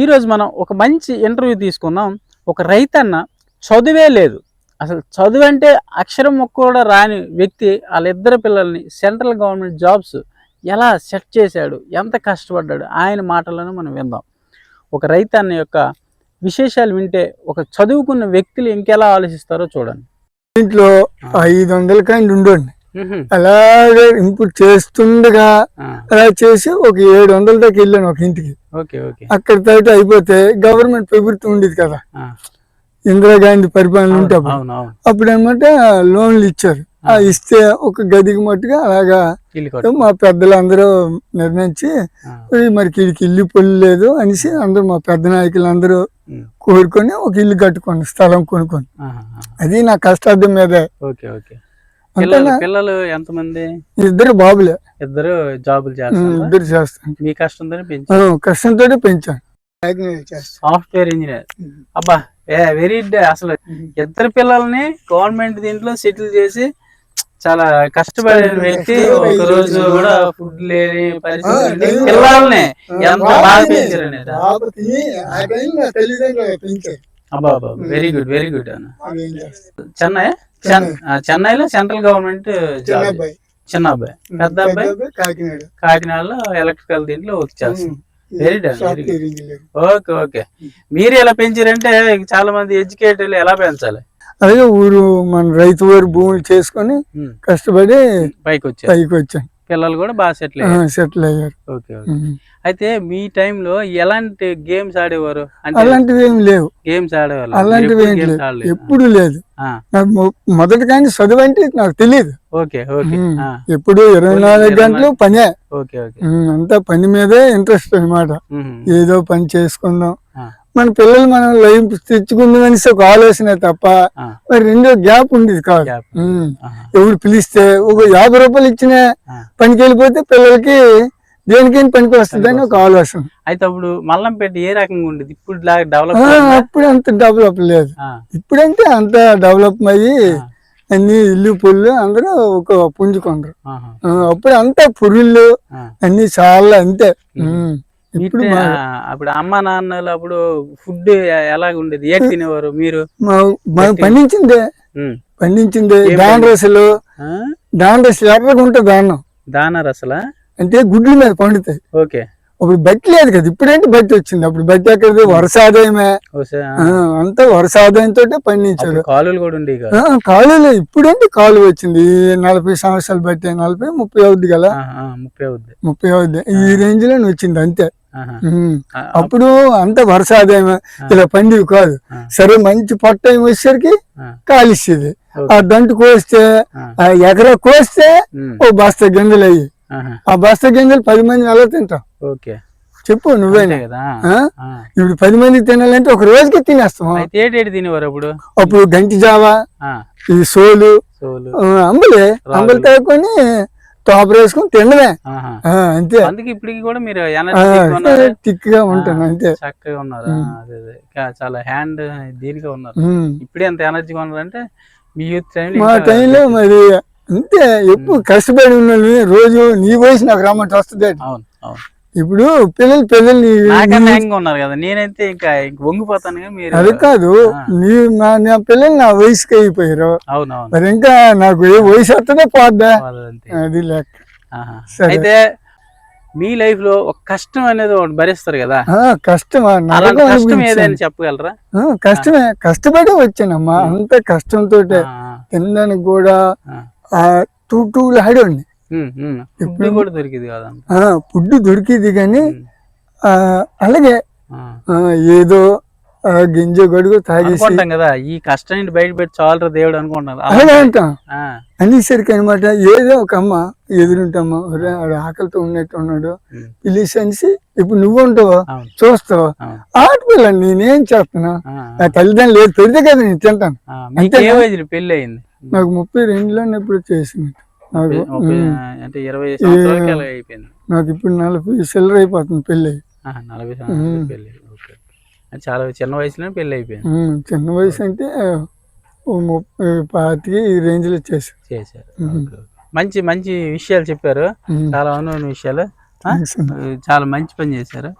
ఈరోజు మనం ఒక మంచి ఇంటర్వ్యూ తీసుకుందాం. ఒక రైతన్న చదువే లేదు. అసలు చదువు అంటే అక్షరం కూడా రాని వ్యక్తి వాళ్ళిద్దరు పిల్లల్ని సెంట్రల్ గవర్నమెంట్ జాబ్స్ ఎలా సెట్ చేశాడు ఎంత కష్టపడ్డాడు ఆయన మాటలను మనం విందాం. ఒక రైతన్న యొక్క విశేషాలు వింటే ఒక చదువుకున్న వ్యక్తులు ఇంకెలా ఆలోచిస్తారో చూడండి. ఇంట్లో ఐదు వందల కాండి ఉండండి. అలాగే ఇంపుట్ చేస్తుండగా అలా చేసి ఒక ఏడు వందల దాకా వెళ్ళాను ఒక ఇంటికి. అక్కడ తోటి అయిపోతే గవర్నమెంట్ ప్రభుత్వం ఉండేది కదా. ఇందిరాగాంధీ పరిపాలన ఉంటే అప్పుడు అనమాట లోన్లు ఇచ్చారు. ఆ ఇస్తే ఒక గదికి మట్టుగా అలాగా. మా పెద్దలందరూ నిర్ణయించి ఆ, "ఏయ్, మరి వీడికి ఇల్లు పొల్లు లేదు అనేసి అందరూ మా పెద్ద నాయకులు అందరూ కోరుకొని ఒక ఇల్లు కట్టుకోండి స్థలం కొనుక్కొని. అది నా కష్టార్థం మీదే. పిల్లలు పిల్లలు ఎంతమంది? ఇద్దరు బాబులే. ఇద్దరు జాబులు చేస్తారు ఇద్దరు చేస్తాను మీ కష్టంతో పెంచి ఆ, కష్టంతో పెంచాను సాఫ్ట్వేర్ ఇంజనీర్ అబ్బా వెరీ అసలు ఇద్దరు పిల్లల్ని గవర్నమెంట్ దీంట్లో సెటిల్ చేసి చాలా కష్టపడిన వ్యక్తి ఒక రోజు కూడా ఫుడ్ లేని పరిస్థితి పిల్లల్ని ఎంత బాగా పెంచారు. అబ్బా అబ్బా వెరీ గుడ్ వెరీ గుడ్ అన్న. చెన్నై? చెన్నైలో సెంట్రల్ గవర్నమెంట్ జాబ్ చిన్న అబ్బాయి. పెద్ద అబ్బాయి. కాకినాడ. కాకినాడలో ఎలక్ట్రికల్ దీంట్లో వర్క్ చేస్తాం very done very okay okay మీరు ఎలా పెంచారంటే చాలా మంది ఎడ్యుకేటర్లు ఎలా పెంచాలి? అలాగే ఊరు మన రైతు ఊరు భూములు చేసుకొని కష్టపడి పైకి వచ్చారు. పైకి వచ్చాను పిల్లలు కూడా బాగా సెటిల్ సెటిల్ అయ్యారు. ఓకే. అయితే మీ టైంలో ఎలాంటి గేమ్స్ ఆడేవారు? అలాంటివి ఏమి లేవు. గేమ్స్ ఆడేవారు అలాంటివి గేమ్స్ లేవు. ఎప్పుడు లేదు. మొదటి కానీ చదువు అంటే నాకు తెలియదు ఓకే ఓకే. ఎప్పుడు ఇరవై నాలుగు గంటలు పనే. Okay okay. అంతా పని మీదే ఇంట్రెస్ట్ అన్నమాట. ఉమ్, ఏదో పని చేసుకుందాం. మన పిల్లలు మనం లైఫ్ తెచ్చుకుందాం అనేసి ఒక ఆలోచన తప్ప మరి రెండో గ్యాప్ ఉండేది కాదు. ఎవరు పిలిస్తే ఒక యాభై రూపాయలు ఇచ్చిన. పనికి వెళ్ళిపోతే పిల్లలకి దేనికైనా పనికి వస్తుందని ఒక ఆలోచన. అయితే అప్పుడు మల్లంపేట ఏ రకంగా ఉండేది? ఇప్పుడు డెవలప్ అప్పుడు అంత డెవలప్ లేదు. ఇప్పుడంటే అంత డెవలప్ అయ్యి అన్ని ఇల్లు పుల్లు అందరూ ఒక పుంజుకుంటారు అప్పుడు అంతా పురుళ్ళు అన్ని చాలా అంతే. ఇప్పుడు అప్పుడు అమ్మ నాన్నలు అప్పుడు ఫుడ్ ఎలాగ ఉండేది? ఏ తినేవారు మీరు? పండించిందే. పండించిందే దాన రసలు? దాన రసలు ఎర్రగా ఉంటుంది దానం దానా రసలా? అంటే గుడ్ల మీద పండుతాయి. ఓకే. అప్పుడు బట్టి లేదు కదా ఇప్పుడేంటి బట్టి వచ్చింది? అప్పుడు బట్టి ఎక్కడిది. ఆ, అంతా వరుస ఆదాయంతో పండించారు కాలువలు కూడా ఆ, కాలువలు ఇప్పుడంటే కాలువ వచ్చింది? నలభై సంవత్సరాలు బట్టి నలభై ముప్పై అవుద్ది కదా? ముప్పై అవుద్ది. ముప్పై అవుద్ది. ఈ రేంజ్లో వచ్చింది అంతే. అప్పుడు అంత వరుస ఆదాయమే ఇలా పండివి కాదు. సరే మంచి పొట్ట వచ్చేసరికి కాలిస్తుంది. ఆ దంటు కోస్తే ఎకరా కోస్తే ఓ బస్తా గింజలు అయ్యి. ఆ బస్తా గింజలు పది మంది ఎలా తింటాం. ఓకే. చెప్పు నువ్వేనా? కదా. ఇప్పుడు పది మంది తినాలంటే ఒక రోజుకి తినేస్తాం. ఏటేటి తినేవారు అప్పుడు? అప్పుడు గంటి జావా ఈ సోలు అంబలే. అంబలి తాగుకొని టాప్ వేసుకొని తినడమే. ఆ, అంతే. అందుకే ఇప్పటికి కూడా మీరు గా ఉంటాను అంతే. చక్కగా ఉన్నారు? చాలా హ్యాండ్ దీనిగా ఉన్నారు. ఇప్పుడే అంత ఎనర్జీగా ఉన్నారంటే మీ యూత్ టైం మా టైంలో మరి అంతే ఎప్పుడు కష్టపడి ఉన్నది రోజు నీ వయసు నాకు రమ్మంటే వస్తుంది అవును అవును. ఇప్పుడు పిల్లలు పిల్లల్ని ఉన్నారు కదా నేనైతే ఇంకా వంగిపోతాను మీరు. అది కాదు. నీ నా నా పిల్లలు నా వయసుకి అయిపోయారు. మరి ఇంకా నాకు ఏ వయసు వస్తుందో పోద్దా. అది. సరే. అయితే మీ లైఫ్లో ఒక కష్టం అనేది ఒకటి భరిస్తారు కదా? కష్టమా కష్టం. ఏదైనా చెప్పగలరా? కష్టమే కష్టపడి వచ్చానమ్మా అంత కష్టంతో తినడానికి కూడా టూ టూ. ఫుడ్ కూడా దొరికింది కదా ఫుడ్ దొరికింది కానీ అలాగే ఏదో గింజ గడుగు తాగేసి కదా ఈ కష్టం నుండి బయట పెట్టి చాలరా దేవుడు అనుకుంటారు అలాగే అంటాం. అనేసరికి అనమాట ఏదో ఒక అమ్మ ఎదురుంటమ్మా ఆడు ఆకలితో ఉన్నట్టు ఉన్నాడు పిలిచి అనేసి ఇప్పుడు నువ్వు ఉంటావా చూస్తావా అవును. ఆడపిల్ల నేనేం చేస్తున్నా? నా తల్లిదండ్రులు లేదు పెడితే కదా నేను తింటాను. పెళ్ళి అయింది? నాకు ముప్పై రెండులో ఎప్పుడు చేసింది. నాకు అంటే ఇరవై అయిపోయింది. నాకు ఇప్పుడు నలభై సిల్లర అయిపోతుంది పెళ్ళి. నలభై చాలా చిన్న వయసులోనే పెళ్ళి అయిపోయింది. చిన్న వయసు అంటే ముప్పై పాతికి ఈ రేంజ్లో చేశాను చేశారు ఓకే. మంచి మంచి విషయాలు చెప్పారు. చాలా అనువైన విషయాలు. చాలా మంచి పని చేశారు.